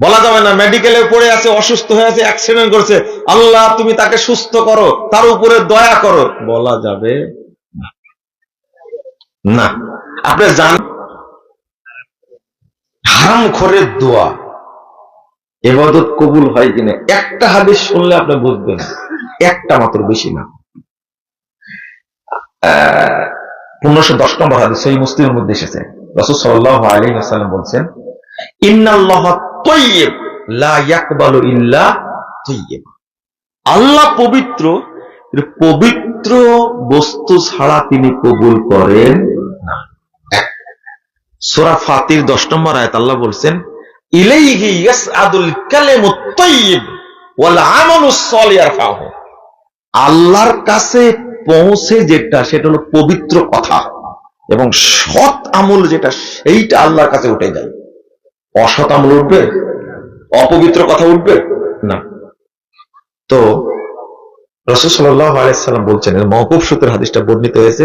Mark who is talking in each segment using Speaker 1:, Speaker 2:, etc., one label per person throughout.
Speaker 1: বলা যাবে না মেডিকেলে পড়ে আছে, অসুস্থ হয়ে আছে অ্যাক্সিডেন্ট করছে। আল্লাহ, তুমি তাকে সুস্থ করো, তার উপরে দয়া করো। বলা যাবে না। আপনি জান হারাম খরের দোয়া এবাদত কবুল হয় কিনা? একটা হাদিস শুনলে আপনি বুঝবেন। একটা মাত্র বেশি না। পনেরোশো দশ নম্বর হাদিস সেই মুসলিমের মধ্যে এসেছে। রসুল সাল্লাহ আলী সাল্লাম বলছেন, ইন্নাল্লাহ আল্লাহ পবিত্র পবিত্র বস্তু ছাড়া তিনি কবুল করেন না। সূরা ফাতির দশ নম্বর আয়াত আল্লাহ বলছেন আল্লাহর কাছে পৌঁছে যেটা, সেটা হলো পবিত্র কথা এবং সৎ আমল যেটা, সেইটা আল্লাহর কাছে উঠে যায়। অসৎ আমল উঠবে অপবিত্র কথা উঠবে? না। তো রসুল সাল্লাহ বলছেন মহকুব সূত্রের হাদিসটা বর্ণিত হয়েছে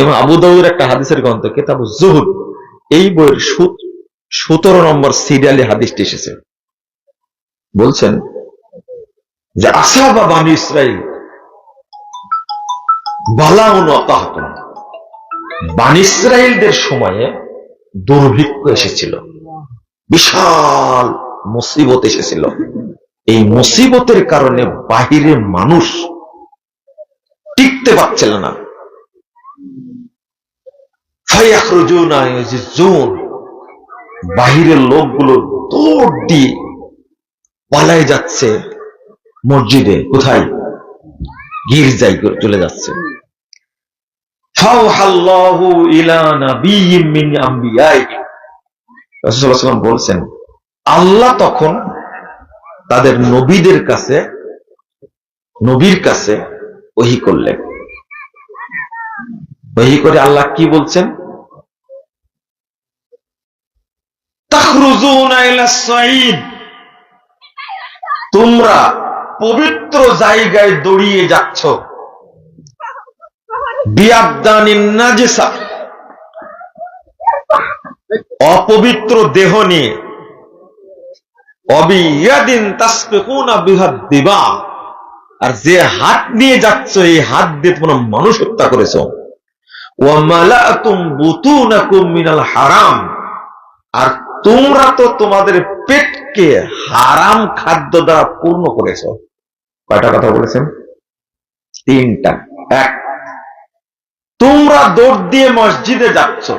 Speaker 1: এবং আবু দাউদের একটা হাদিসের গ্রন্থ, কেতাব জুহুদ এই বইয়ের সতেরো নম্বর সিরিয়ালে হাদিসটি এসেছে। বলছেন যে, আসাবা বানি ইসরাইল, বালাউন অতাহতুন বানি ইসরাইলদের সময়ে দুর্ভিক্ষ এসেছিল। বিশাল মুসিবত এসেছিল। এই মুসিবতের কারণে বাহিরে মানুষ টিকতে পারছিল না। বাহিরের লোকগুলো দৌড় দিয়ে পালায় যাচ্ছে মসজিদে, কোথায়? গির্জায় করে চলে যাচ্ছে। ইলা নাবিয়্যিম মিন আম্বিয়াইহি ওয়াসাল্লাম বলছেন, আল্লাহ তখন তাদের নবীদের কাছে, নবীর কাছে ওহি করলেন। ওহি করে আল্লাহ কি বলছেন? তোমরা পবিত্র জায়গায় দৌড়িয়ে যাচ্ছ। বিয়াবদানিন নাজিসা। অপবিত্র দেহ নিয়ে। অবিয়াদিন তাসবিকুনা বিহাদ দিবা। আর যে হাত নিয়ে যাচ্ছ, এই হাত দিয়ে তোমরা মানুষ হত্যা করেছ। মিনাল হারাম। আর তোমরা তো তোমাদের পেটকে হারাম খাদ্য দ্বারা পূর্ণ করেছ। কয়টা কথা বলেছেন? তিনটা। এক, তোমরা দৌড় দিয়ে মসজিদে যাচ্ছ।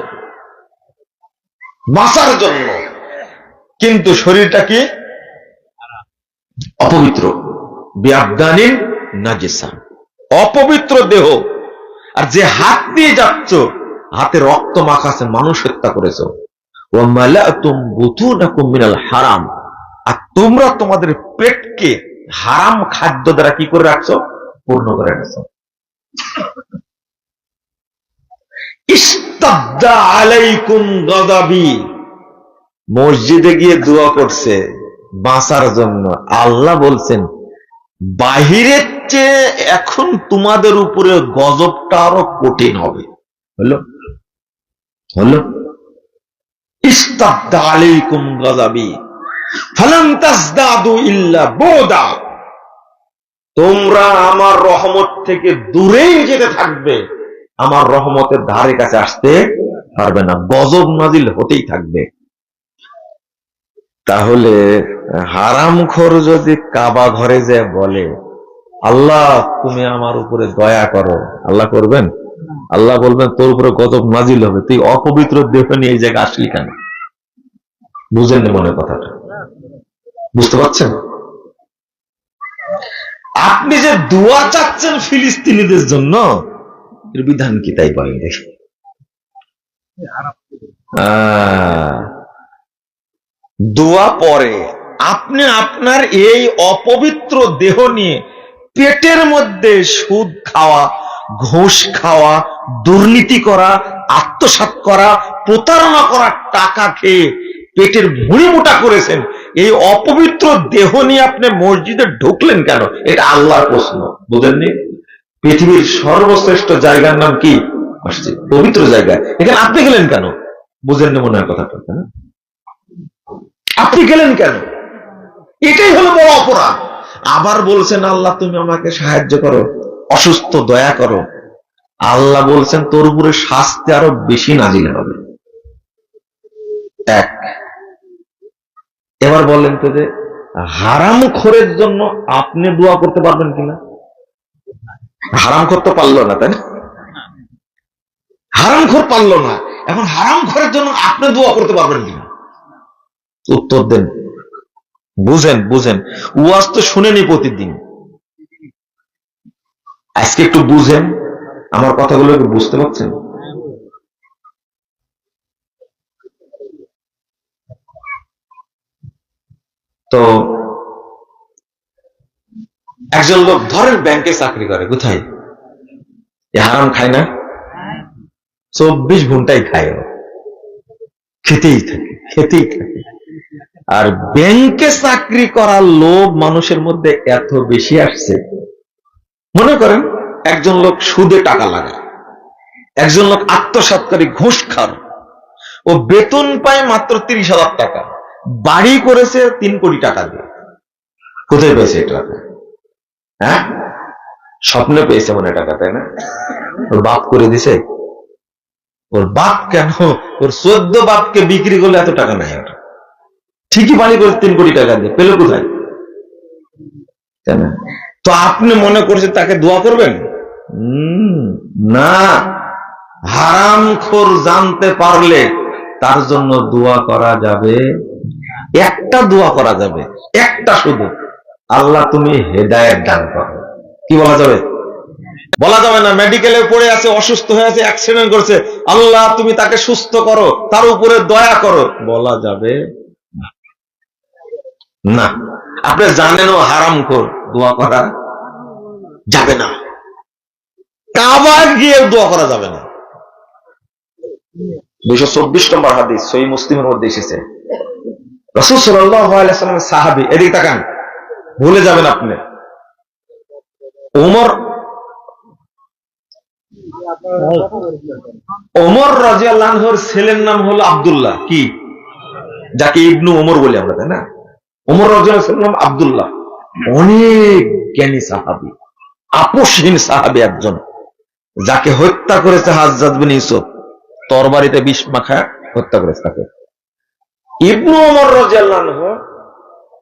Speaker 1: বাঁচার জন্য। কিন্তু শরীরটা কি? অপবিত্র। বিয়াবদানিন নাজেসা অপবিত্র দেহ। আর যে হাত দিয়ে যাচ্ছ, হাতে রক্ত মাখাছে মানুষ হত্যা করেছ। ও মিনাল হারাম। আর তোমরা তোমাদের পেটকে হারাম খাদ্য দ্বারা কি করে রাখছো? পূর্ণ করে রাখছো। মসজিদে গিয়ে দোয়া করছে বাঁচার জন্য। আল্লাহ বলছেন, বাহিরের চেয়ে এখন তোমাদের উপরে গজবটা আরও কঠিন হবে। হলো? হলো? তোমরা আমার রহমত থেকে দূরেই যেতে থাকবে। আমার রহমতের ধারে কাছে আসতে পারবে না। গজব নাজিল হতেই থাকবে। তাহলে হারাম খোর যদি কাবা ঘরে যে বলে, আল্লাহ, তুমি আমার উপরে দয়া করো। আল্লাহ করবেন? আল্লাহ বলবেন, তোর উপরে গজব নাজিল হবে। তুই অপবিত্র দেহ নিয়ে এই জায়গায় আসলি কেন? বুঝেন মনে কথাটা? বুঝতে পারছেন? আপনি যে দোয়া চাচ্ছেন ফিলিস্তিনিদের জন্য এর বিধান কি তাই বলেন দেখি দোয়া পরে আপনি আপনার এই অপবিত্র দেহ নিয়ে পেটের মধ্যে সুদ খাওয়া, ঘুষ খাওয়া, দুর্নীতি করা, আত্মসাৎ করা, প্রতারণা করা টাকা খেয়ে পেটের ভুঁড়ি মোটা করেছেন, এই অপবিত্র দেহ নিয়ে আপনি মসজিদে ঢুকলেন কেন? এটা আল্লাহর প্রশ্ন, বুঝেননি? পৃথিবীর সর্বশ্রেষ্ঠ জায়গার নাম কি? মসজিদ পবিত্র জায়গা। এখানে আপনি গেলেন কেন? বুঝেননি মনে হয় কথাটা না? আপনি গেলেন কেন? এটাই হলো বড় অপরাধ। আবার বলছেন, আল্লাহ, তুমি আমাকে সাহায্য করো, অসুস্থ, দয়া করো। আল্লাহ বলছেন, তোর উপরে শাস্তি আরও বেশি নাজিল হবে। এক। এবার বললেন তো যে হারাম খোরের জন্য আপনি দোয়া করতে পারবেন কিনা? হারাম করতে পারল না, তাই না? হারাম খোর পারল না। এখন হারাম খোরের জন্য আপনি দোয়া করতে পারবেন কিনা? উত্তর দেন। বুঝেন বুঝেন। ওয়াজ তো শুনেনি প্রতিদিন। আজকে একটু বুঝেন, আমার কথাগুলো একটু বুঝতে পারছেন? তো একজন লোক ধরেন ব্যাংকে চাকরি করে, কোথায়? হারাম খায় না? চব্বিশ ঘন্টাই খায় খেতেই থাকে খেতেই থাকে। আর ব্যাংকে চাকরি করার লোভ মানুষের মধ্যে এত বেশি আসছে। মনে করেন, একজন লোক সুদে টাকা লাগায়, একজন লোক আত্মসাৎকারী ঘুষ খান ও বেতন পায় মাত্র তিরিশ হাজার টাকা। বাড়ি করেছে তিন কোটি টাকা দিয়ে। কোথায় পেয়েছে এটা? হ্যাঁ? স্বপ্নে পেয়েছে মনে টাকা, তাই না? ওর বাপ করে দিছে? ওর বাপ কেন? ওর চোদ্দ বাপকে বিক্রি করলে এত টাকা নাই ওর ঠিকই বাড়ি করে তিন কোটি টাকা দিয়ে, পেল কোথায়? তো আপনি মনে করছেন তাকে দোয়া করবেন? না। হারাম খোর জানতে পারলে তার জন্য দোয়া করা যাবে। একটা দোয়া করা যাবে। একটা শুধু। আল্লাহ তুমি হেদায়েত দান করো। কি বলা যাবে? বলা যাবে না, মেডিকেলে পড়ে আছে, অসুস্থ হয়ে আছে অ্যাক্সিডেন্ট করছে। আল্লাহ তুমি তাকে সুস্থ করো, তার উপরে দয়া করো। বলা যাবে না। আপনি জানেন ও হারাম কর দোয়া করা যাবে না। কাবার গিয়ে দোয়া করা যাবে না। দুইশো চব্বিশ নম্বর হাদিস সই মুসলিমের মধ্যে এসেছে। রসুল সাল্লামের সাহাবি, এদিকে তাকান। ভুলে যাবেন আপনি। ওমর ওমর রাজিয়াল্লাহর ছেলের নাম হলো আব্দুল্লাহ। কি? যাকে ইবনু ওমর বলি আমরা, তাই না? ওমর রাজিয়াল নাম আব্দুল্লাহ। অনেক জ্ঞানী সাহাবি, আপোষহীন সাহাবি একজন, যাকে হত্যা করেছে বিন ইউসুফ। তরবারিতে বিষ মাখা হত্যা করেছে তাকে। ইবনু ওমর রাজিয়াল্লাহ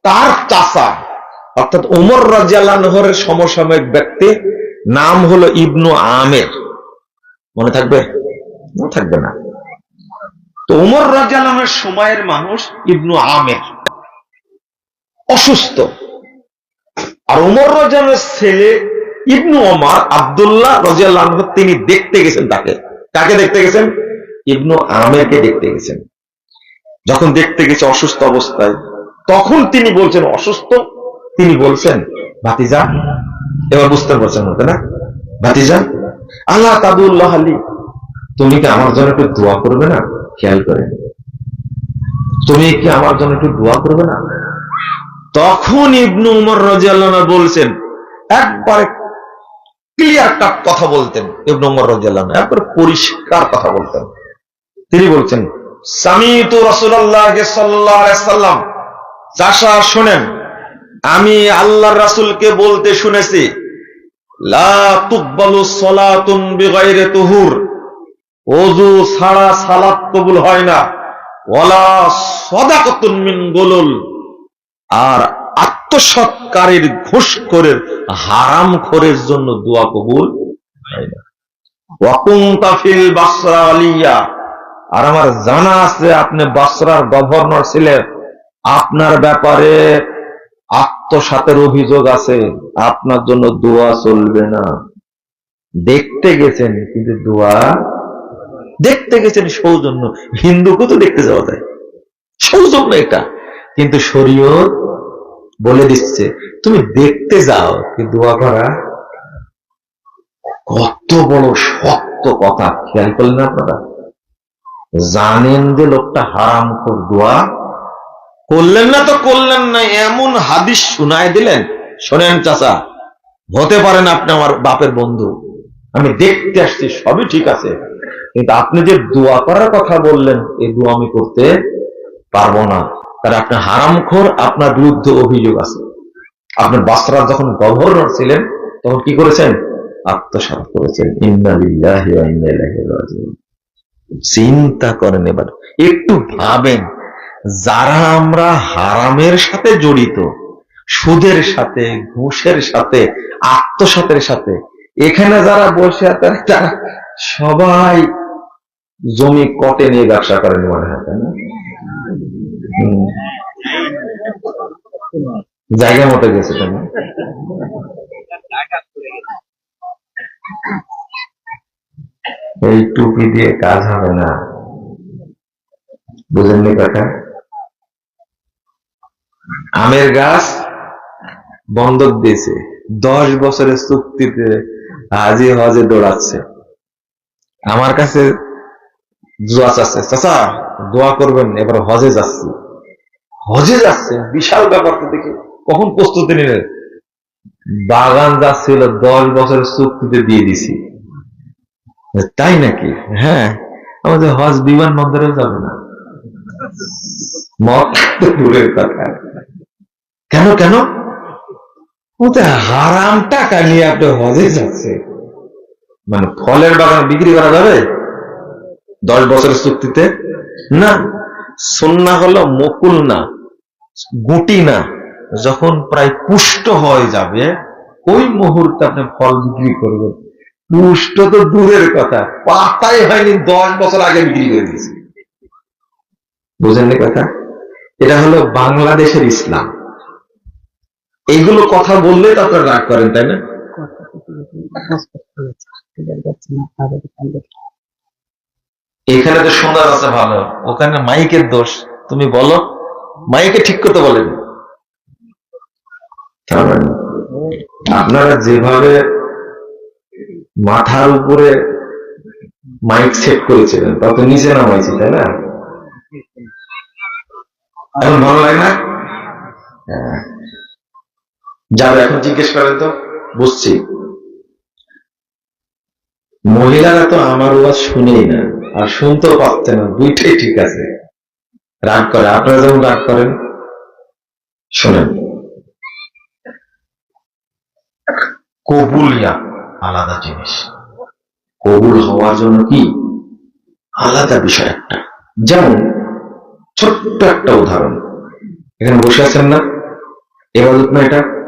Speaker 1: তার চাষা অর্থাৎ ওমর রাজিয়াল্লাহর সমসাময়িক ব্যক্তি, নাম হলো ইবনু আমের। মনে থাকবে? মনে থাকবে না। তো ওমর রাজিয়াল্লাহের সময়ের মানুষ ইবনু আমের। অসুস্থ। আর ওমর রাজিয়ালের ছেলে ইবনু ওমর, আব্দুল্লাহ রাজিয়াল্লাহ তিনি দেখতে গেছেন তাকে। কাকে দেখতে গেছেন? ইবনু আমেরকে দেখতে গেছেন। যখন দেখতে গেছে অসুস্থ অবস্থায়, তখন তিনি বলছেন, অসুস্থ তিনি বলছেন, ভাতিজা, এবার বুঝতে পারছেন না না? ভাতিজা, আল্লাহ তাবুল্লাহ আলী, তুমি কি আমার জন্য একটু দোয়া করবে না? খেয়াল করে তুমি কি আমার জন্য একটু দোয়া করবে না? তখন ইবনু উমর রাজিয়াল্লাহ বলছেন, একবারে ক্লিয়ার কাট কথা বলতেন ইবনু উমর রাজিয়াল্লাহ একবারে পরিষ্কার কথা বলতেন। তিনি বলছেন, সামিতু রাসূলুল্লাহ সাল্লাল্লাহু আলাইহি সাল্লাম চাষা শুনেন আমি আল্লাহর রাসূলকে বলতে শুনেছি বিগাইরি ছাড়া সালাত কবুল হয় না। ঘুষখোরের হারাম খোরের জন্য দোয়া কবুল হয় না। বাসরা আলিয়া। আর আমার জানা আছে, আপনি বাসরার গভর্নর ছিলেন। আপনার ব্যাপারে আত্মসাতের অভিযোগ আছে, আপনার জন্য দোয়া চলবে না। দেখতে গেছেন, কিন্তু দোয়া দেখতে গেছেন সৌজন্য। হিন্দুকে তো দেখতে যাওয়া যায়। সৌজন্য এটা। কিন্তু শরীয়ত বলে দিচ্ছে, তুমি দেখতে যাও, কি দোয়া করা? কত বড় শক্ত কথা। খেয়াল করলেন আপনারা? জানেন যে লোকটা হারাম কর দোয়া করলেন না তো করলেন না, এমন হাদিস শুনায় দিলেন। শোনেন চাচা, হতে পারেন আপনি আমার বাপের বন্ধু। আমি দেখতে আসছি, সবই ঠিক আছে। কিন্তু আপনি যে দোয়া করার কথা বললেন, এই দোয়া আমি করতে পারব না। কারণ আপনি হারামখোর, আপনার বিরুদ্ধে অভিযোগ আছে। আপনার বাসরা যখন গভর্নর ছিলেন, তখন কি করেছেন? আত্মসাৎ করেছেন। চিন্তা করেন এবার, একটু ভাবেন। যারা আমরা হারামের সাথে জড়িত, সুদের সাথে, ঘুষের সাথে, আত্মসাতের সাথে, এখানে যারা বসে আছে, তারা সবাই জমি কটে নিয়ে ব্যবসা করেন মনে হয় না? জায়গা মতো গেছে, তাই না? এই টুপি দিয়ে কাজ হবে না। বুঝেননি কথা আমের গাছ বন্ধক দিয়েছে। দশ বছরের চুক্তিতে হাজি হজে দৌড়াচ্ছে। আমার কাছে দোয়া চাচ্ছে, চাচা, দোয়া করবেন, এবার হজে যাচ্ছি। হজে যাচ্ছে, বিশাল ব্যাপারটা দেখে কখন প্রস্তুতি নিলেন? বাগান যাচ্ছিল দশ বছরের চুক্তিতে দিয়ে দিছি। তাই নাকি? হ্যাঁ আমাদের হজ বিমানবন্দরেও যাবে না। মত দূরের কথা। কেন কেন? ওতে হারাম টাকা নিয়ে আপনি হজে যাচ্ছে। মানে ফলের বাগান বিক্রি করা যাবে? দশ বছরের চুক্তিতে? না। সন্না হলো মকুল না, গুটি না। যখন প্রায় পুষ্ট হয়ে যাবে, ওই মুহূর্তে আপনি ফল বিক্রি করবেন। পুষ্ট তো দূরের কথা, পাতাই হয়নি, দশ বছর আগে বিক্রি করে দিয়েছে। বুঝেননি কথা? এটা হলো বাংলাদেশের ইসলাম। এইগুলো কথা বললে তো আপনারা রাগ করেন, তাই না? এখানে তো সুন্দর আছে ভালো, ওখানে মাইকের দোষ। তুমি বলো মাইকে ঠিক করতে বলেন। আপনারা যেভাবে মাথার উপরে মাইক সেট করেছিলেন, তা তো নিচে নামাইছি, তাই না? এখন ভালো লাগে না? হ্যাঁ। যাবে এখন জিজ্ঞেস করেন তো, বুঝছি। মহিলারা তো আমার ওয়াজ শুনেই না, আর শুনতেও পাচ্ছে না, দুইটাই ঠিক আছে। রাগ করে, আপনারা যেমন রাগ করেন, শোনেন। কবুলিয়া আলাদা জিনিস। কবুল হওয়ার জন্য কি? আলাদা বিষয় একটা। যেমন, ছোট্ট একটা উদাহরণ। এখানে বসে আছেন না? এবার এটা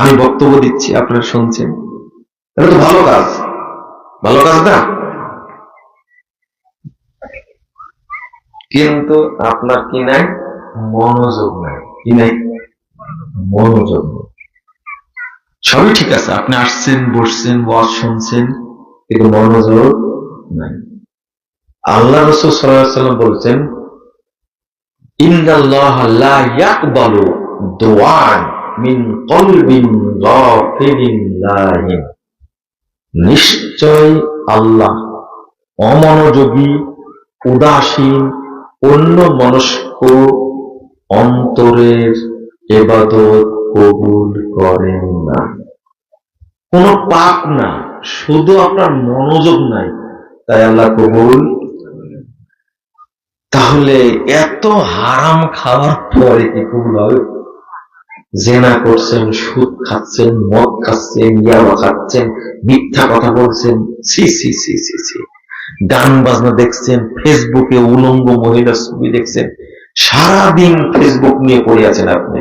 Speaker 1: আমি বক্তব্য দিচ্ছি, আপনারা শুনছেন। এটা তো ভালো কাজ। ভালো কাজ না? কিন্তু আপনার কি নাই? মনোযোগ নাই। কি নাই? মনোযোগ সবই ঠিক আছে, আপনি আসছেন, বসছেন, ওয়াজ শুনছেন, কিন্তু মনোযোগ নাই। আল্লাহ রসুল সাল্লাম বলছেন, ইন্নাল্লাহ লা ইয়াকবালু দুআন মিন কলবিন নিশ্চয় আল্লাহ অমনোযোগী, উদাসীন অন্য মনস্ক অন্তরের এবাদত কবুল করেন না। কোন পাপ না, শুধু আপনার মনোযোগ নাই। তাই আল্লাহ কবুল তাহলে এত হারাম খাওয়ার পরে কি কবুল হবে? জেনা করছেন, সুদ খাচ্ছেন, মদ খাচ্ছেন, ইয়াবা খাচ্ছেন, মিথ্যা কথা বলছেন সি সি সি সি সি গান বাজনা দেখছেন, ফেসবুকে উলঙ্গ মহিলার ছবি দেখছেন। সারাদিন ফেসবুক নিয়ে পড়ে আছেন আপনি।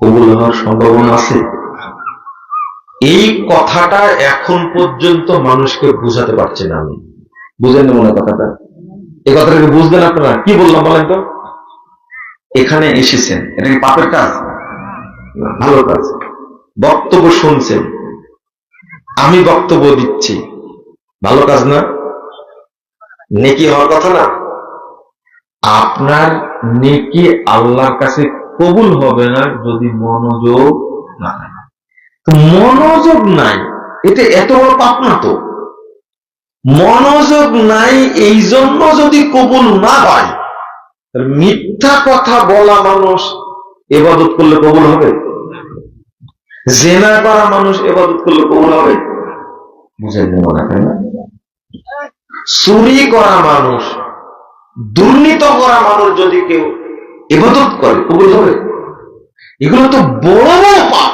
Speaker 1: কবুল হওয়ার সম্ভাবনা আছে? এই কথাটা এখন পর্যন্ত মানুষকে বুঝাতে পারছে না আমি। বুঝেন না মনে কথাটা? এই কথাটাকে বুঝবেন আপনারা? কি বললাম বলেন তো? এখানে এসেছেন। এটা কি পাপের কাজ? ভালো কাজ। বক্তব্য শুনছেন। আমি বক্তব্য দিচ্ছি। ভালো কাজ না? নেকি হওয়ার কথা না? আপনার নেকি আল্লাহর কাছে কবুল হবে না যদি মনোযোগ না তো মনোযোগ নাই, এটা এত বড় পাপ না তো। মনোযোগ নাই এই জন্য যদি কবুল না হয় মিথ্যা কথা বলা মানুষ এবাদত করলে কবুল হবে? জেনা করা মানুষ এবাদত করলে কবুল হবে? বুঝেন মনে হয় না? চুরি করা মানুষ, দুর্নীত করা মানুষ যদি কেউ এবাদত করে, কবুল হবে? এগুলো তো বড় বড় পাপ।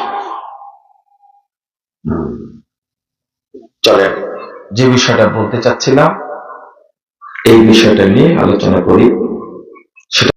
Speaker 1: চলে যে বিষয়টা বলতে চাচ্ছিলাম, এই বিষয়টা নিয়ে আলোচনা করি।